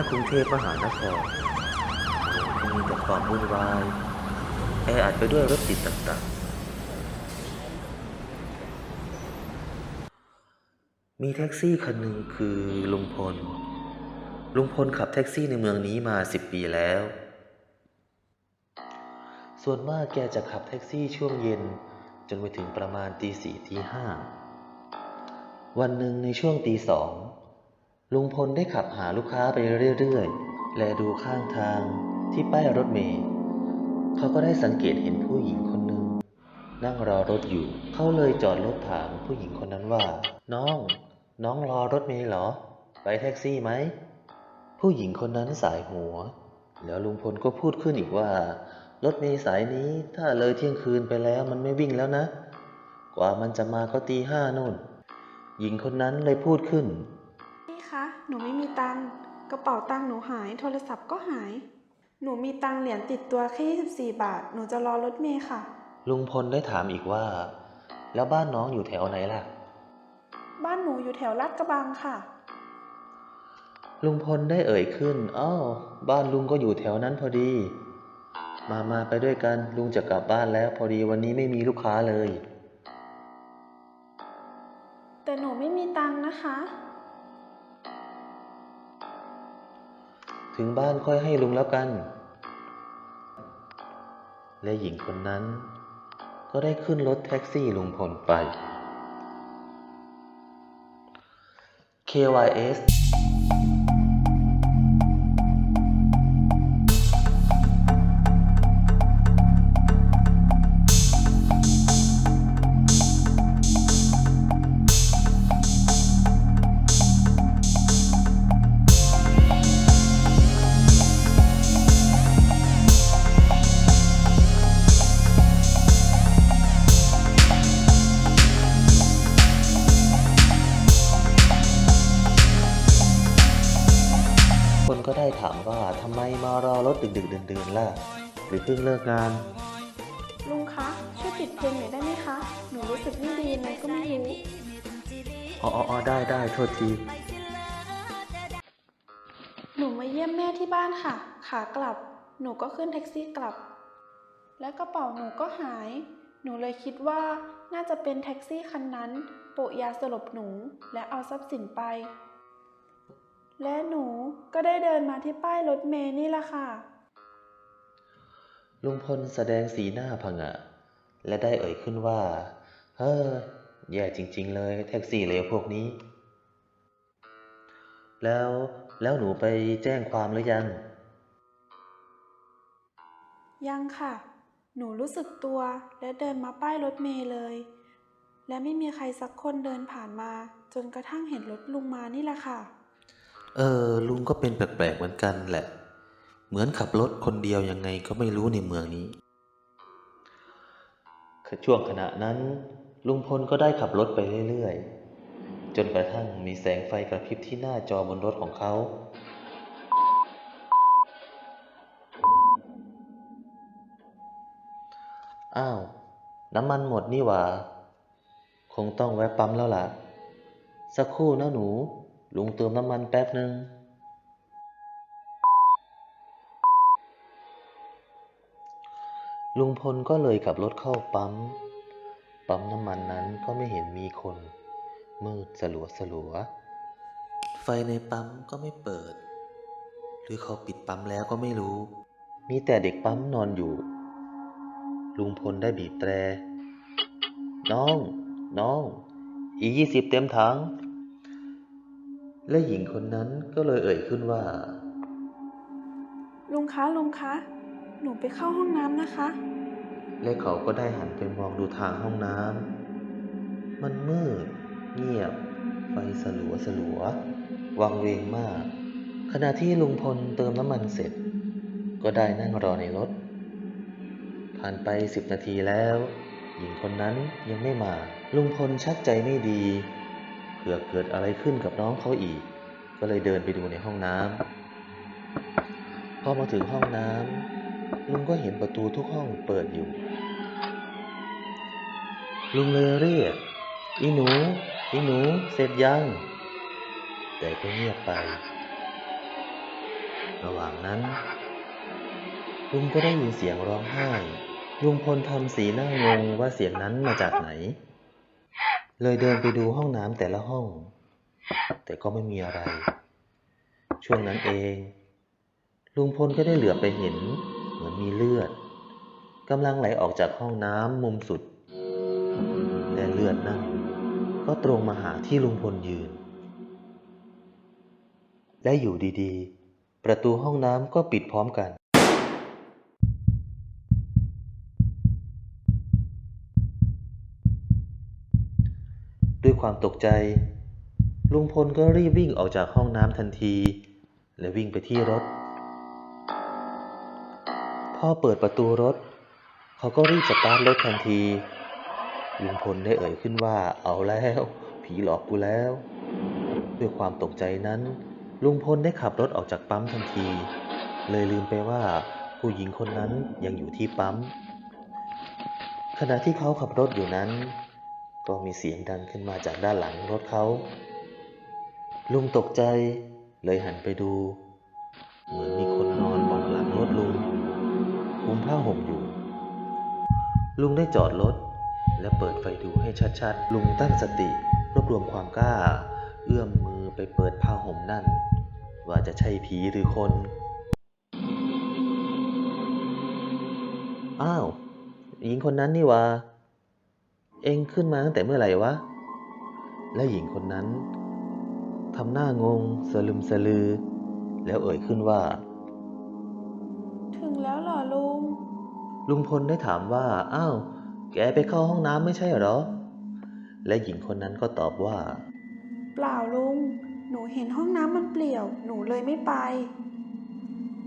ณกรุงเทพมหานครมีแต่ความวุ่นวายแออัดไปด้วยรถติดต่างๆ มีแท็กซี่คันหนึ่งคือลุงพล ลุงพลขับแท็กซี่ในเมืองนี้มาสิบปีแล้ว ส่วนมากแกจะขับแท็กซี่ช่วงเย็นจนไปถึงประมาณตีสี่ตีห้า วันหนึ่งในช่วงตีสอง ลุงพลได้ขับหาลูกค้าไปเรื่อยๆ และดูข้างทางที่ป้ายรถเมล์เขาก็ได้สังเกตเห็นผู้หญิงคนหนึ่งนั่งรอรถอยู่ เขาเลยจอดรถถามผู้หญิงคนนั้นว่า น้อง น้องรอรถเมล์เหรอ ไปแท็กซี่ไหม ผู้หญิงคนนั้นสายหัว แล้วลุงพลก็พูดขึ้นอีกว่า รถเมล์สายนี้ถ้าเลยเที่ยงคืนไปแล้วมันไม่วิ่งแล้วนะ กว่ามันจะมาก็ตีห้านู่น หญิงคนนั้นเลยพูดขึ้น หนูไม่มีตังค์กระเป๋าตังค์หนูหาย โทรศัพท์ก็หาย หนูมีตังค์เหรียญติดตัวแค่24 บาท หนูจะรอรถเมล์ค่ะ ลุงพลได้ถามอีกว่า แล้วบ้านน้องอยู่แถวไหนล่ะ บ้านหนูอยู่แถวลาดกระบังค่ะ ลุงพลได้เอ่ยขึ้นอ้าวบ้านลุงก็อยู่แถวนั้นพอดี มามาไปด้วยกัน ลุงจะกลับบ้านแล้ว พอดีวันนี้ไม่มีลูกค้าเลย ถึงบ้านค่อยให้ลุงแล้วกัน และหญิงคนนั้น ก็ได้ขึ้นรถแท็กซี่ลุงพลไป KYS รอรถดึกๆดื่นๆล่ะหรือเพิ่งเลิกงาน ลุงคะช่วยปิดเพลงหน่อยได้ไหมคะ หนูรู้สึกไม่ดียังไงก็ไม่รู้อ๋ออ๋อได้ได้โทษที หนูมาเยี่ยมแม่ที่บ้านค่ะ ขากลับ หนูก็ขึ้นแท็กซี่กลับ และกระเป๋าหนูก็หาย หนูเลยคิดว่าน่าจะเป็นแท็กซี่คันนั้น โปะยาสลบหนูและเอาทรัพย์สินไป และหนูก็ได้เดินมาที่ป้ายรถเมล์นี่แหละค่ะ ลุงพลแสดงสีหน้าผงะและได้เอ่ยขึ้นว่า เฮ้อ แย่จริง ๆ เลยแท็กซี่เลวพวกนี้ แล้วแล้วหนูไปแจ้งความหรือยัง ยังค่ะ หนูรู้สึกตัวและเดินมาป้ายรถเมล์เลย และไม่มีใครสักคนเดินผ่านมา จนกระทั่งเห็นรถลุงมานี่แหละค่ะ เออ ลุงก็เป็นแปลกๆเหมือนกันแหละ เหมือนขับรถคนเดียวยังไงก็ไม่รู้ในเมืองนี้ช่วงขณะนั้น ลุงพลก็ได้ขับรถไปเรื่อยๆ จนกระทั่งมีแสงไฟกระพริบที่หน้าจอบนรถของเขา อ้าว น้ำมันหมดนี่หว่า คงต้องแวะปั๊มแล้วล่ะ สักครู่นะหนู ลุงเติมน้ำมันแป๊บหนึ่งลุงพลก็เลยขับรถเข้าปั๊ม ปั๊มน้ำมันนั้นก็ไม่เห็นมีคน มืดสลัวสลัว ไฟในปั๊มก็ไม่เปิด หรือเขาปิดปั๊มแล้วก็ไม่รู้ มีแต่เด็กปั๊มนอนอยู่ ลุงพลได้บีบแตร น้อง น้อง อียี่สิบเต็มถัง และหญิงคนนั้นก็เลยเอ่ยขึ้นว่า ลุงคะลุงคะ หนูไปเข้าห้องน้ำนะคะ และเขาก็ได้หันไปมองดูทางห้องน้ำมันมืด เงียบ ไฟสลัวสลัว วังเวงมาก ขณะที่ลุงพลเติมน้ำมันเสร็จ ก็ได้นั่งรอในรถ ผ่านไปสิบนาทีแล้ว หญิงคนนั้นยังไม่มา ลุงพลชักใจไม่ดี เผื่อเกิดอะไรขึ้นกับน้องเขาอีก ก็เลยเดินไปดูในห้องน้ำพอมาถึงห้องน้ำลุงก็เห็นประตูทุกห้องเปิดอยู่ ลุงเลยเรียกอีหนู อีหนู เสร็จยัง แต่ก็เงียบไป ระหว่างนั้น ลุงก็ได้ยินเสียงร้องไห้ ลุงพลทำสีหน้างงว่าเสียงนั้นมาจากไหน เลยเดินไปดูห้องน้ำแต่ละห้อง แต่ก็ไม่มีอะไร ช่วงนั้นเอง ลุงพลก็ได้เหลือไปเห็น เหมือนมีเลือดกำลังไหลออกจากห้องน้ำมุมสุดและเลือดนั่นก็ตรงมาหาที่ลุงพลยืน และอยู่ดีๆ ประตูห้องน้ำก็ปิดพร้อมกัน ความตกใจ ลุงพลก็รีบวิ่งออกจากห้องน้ำทันที และวิ่งไปที่รถ พ่อเปิดประตูรถ เขาก็รีบสตาร์ทรถทันที ลุงพลได้เอ่ยขึ้นว่าเอาแล้ว ผีหลอกกูแล้ว ด้วยความตกใจนั้น ลุงพลได้ขับรถออกจากปั๊มทันที เลยลืมไปว่าผู้หญิงคนนั้นยังอยู่ที่ปั๊มขณะที่เขาขับรถอยู่นั้น ก็มีเสียงดังขึ้นมาจากด้านหลังรถเขา ลุงตกใจเลยหันไปดู เหมือนมีคนนอนบาะหลังรถลุงคลุมผ้าห่มอยู่ ลุงได้จอดรถ และเปิดไฟดูให้ชัดๆ ลุงตั้งสติรวบรวมความกล้า เอื้อมมือไปเปิดผ้าห่มนั่น ว่าจะใช่ผีหรือคน อ้าวหญิงคนนั้นนี่วะ เองขึ้นมาตั้งแต่เมื่อไหร่วะ และหญิงคนนั้นทำหน้างงสลึมสลือ แล้วเอ่ยขึ้นว่า ถึงแล้วเหรอลุง ลุงพลได้ถามว่า อ้าว แกไปเข้าห้องน้ำไม่ใช่เหรอ และหญิงคนนั้นก็ตอบว่า เปล่าลุง หนูเห็นห้องน้ำมันเปลี่ยว หนูเลยไม่ไป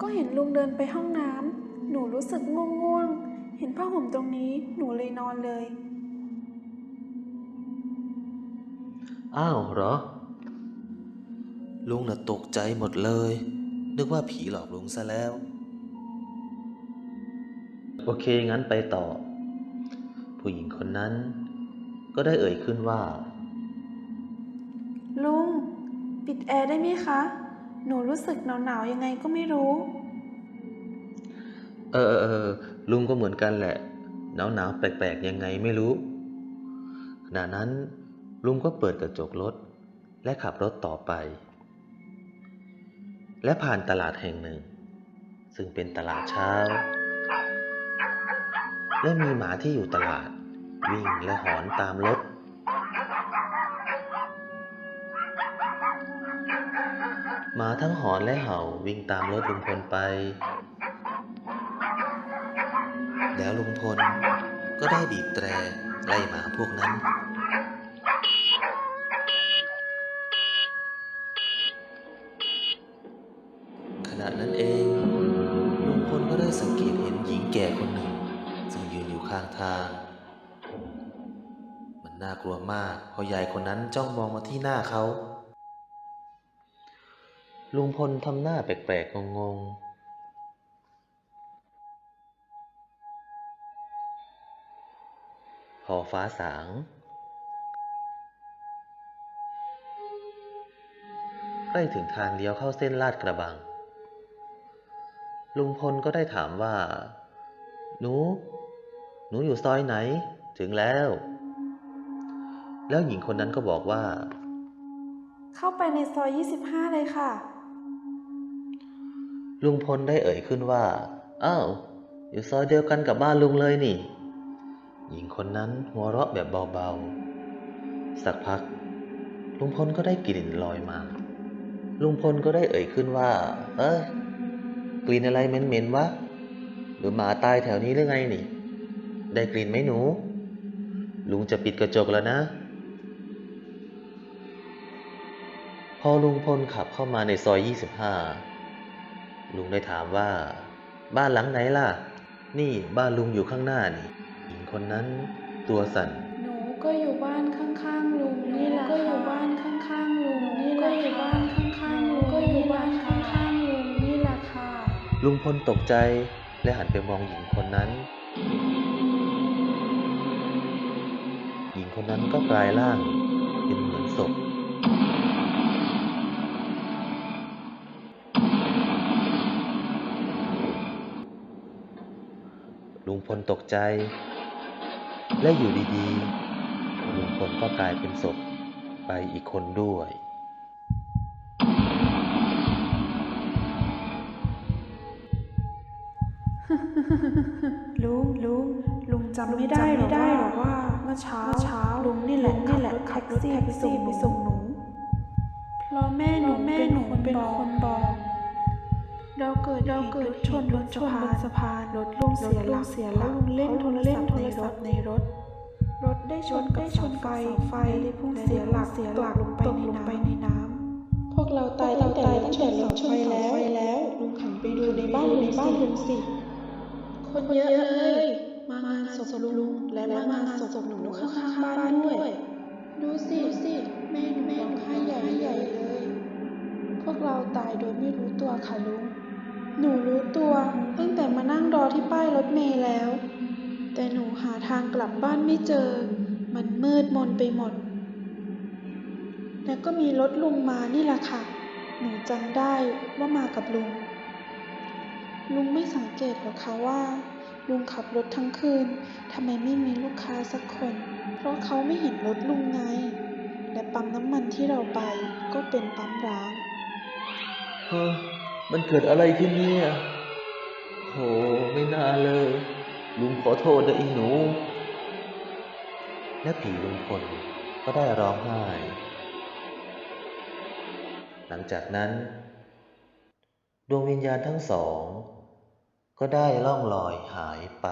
ก็เห็นลุงเดินไปห้องน้ำหนูรู้สึกง่วงง่วงๆเห็นผ้าห่มตรงนี้ หนูเลยนอนเลย อ้าวเหรอ ลุงน่ะตกใจหมดเลย นึกว่าผีหลอกลุงซะแล้ว โอเค งั้นไปต่อ ผู้หญิงคนนั้น ก็ได้เอ่ยขึ้นว่า ลุง ปิดแอร์ได้ไหมคะ หนูรู้สึกหนาวๆยังไงก็ไม่รู้ เออเออเออลุงก็เหมือนกันแหละ หนาวหนาวๆแปลกๆยังไงไม่รู้ขณะนั้น ลุงก็เปิดกระจกรถ และขับรถต่อไป และผ่านตลาดแห่งหนึ่ง ซึ่งเป็นตลาดเช้า และมีหมาที่อยู่ตลาด วิ่งและหอนตามรถหมาทั้งหอนและเห่าวิ่งตามรถลุงพลไป แล้วลุงพลก็ได้บีบแตรไล่หมาพวกนั้น ทาง มันน่ากลัวมากเพราะยายคนนั้นจ้องมองมาที่หน้าเขา ลุงพลทำหน้าแปลกๆงงๆ พอฟ้าสางใกล้ถึงทางเลี้ยวเข้าเส้นลาดกระบัง ลุงพลก็ได้ถามว่า หนู หนูอยู่ซอยไหน ถึงแล้ว แล้วหญิงคนนั้นก็บอกว่า เข้าไปในซอย 25 เลยค่ะ ลุงพลได้เอ่ยขึ้นว่า อ้าว อยู่ซอยเดียวกันกับบ้านลุงเลยนี่ หญิงคนนั้นหัวเราะแบบเบาๆ สักพัก ลุงพลก็ได้กลิ่นลอยมา ลุงพลก็ได้เอ่ยขึ้นว่า เออกลิ่นอะไรเหม็นๆวะ หรือหมาตายแถวนี้หรือไงนี่ ได้กลิ่นไหมหนู ลุงจะปิดกระจกแล้วนะ พอลุงพลขับเข้ามาในซอย 25 ลุงได้ถามว่า บ้านหลังไหนล่ะ นี่บ้านลุงอยู่ข้างหน้านี่หญิงคนนั้นตัวสั่น หนูก็อยู่บ้านข้างๆลุงนี่แหละก็อยู่บ้านข้างๆลุงนี่แหละก็อยู่บ้านข้างๆลุงก็อยู่บ้านข้างๆลุงนี่แหละค่ะ ลุงพลตกใจและหันไปมองหญิงคนนั้น คนนั้นก็กลายร่างเป็นเหมือนศพลุงพลตกใจ และอยู่ดีๆลุงพลก็กลายเป็นศพไปอีกคนด้วย ลุงลุงลุงจำไม่ได้หรอได้หรอว่า เมื่อเช้าเช้าลุงนี่แหละนี่แหละขับรถแท็กซี่ไปส่งหนูเพราะแม่หนูแม่หนูเป็นคนบอกเราเกิดเราเกิดชนรถชนบนสะพานรถลุงเสียหลักเสียหลักลุงเล่นโทรศัพท์ในรถในรถ รถได้ชนได้ชนไฟไฟได้พุ่งเสียหลักเสียหลักลงไปในน้ำในน้ำพวกเราตายตั้งแต่ตั้งแต่รถชนไฟแล้ว ลุงหันไปดูในบ้านในบ้านลุงสิ คนเยอะเลย มางานศพลุงและมางานศพหนูข้างๆบ้านด้วย ดูสิดูสิแม่หนูแม่หนูให้ใหญ่ใหญ่เลย พวกเราตายโดยไม่รู้ตัวค่ะลุง หนูรู้ตัวตั้งแต่มานั่งรอที่ป้ายรถเมล์แล้ว แต่หนูหาทางกลับบ้านไม่เจอ มันมืดมนไปหมด แล้วก็มีรถลุงมานี่แหละค่ะ หนูจำได้ว่ามากับลุง ลุงไม่สังเกตหรอคะว่า ลุงขับรถทั้งคืนทำไมไม่มีลูกค้าสักคน เพราะเขาไม่เห็นรถลุงไง และปั๊มน้ำมันที่เราไปก็เป็นปั๊มร้างเฮ้อมันเกิดอะไรขึ้นเนี่ย โห ไม่น่าเลย ลุงขอโทษนะอีหนู และผีลุงพลก็ได้ร้องไห้ หลังจากนั้น ดวงวิญญาณทั้งสอง ก็ได้ล่องลอยหายไป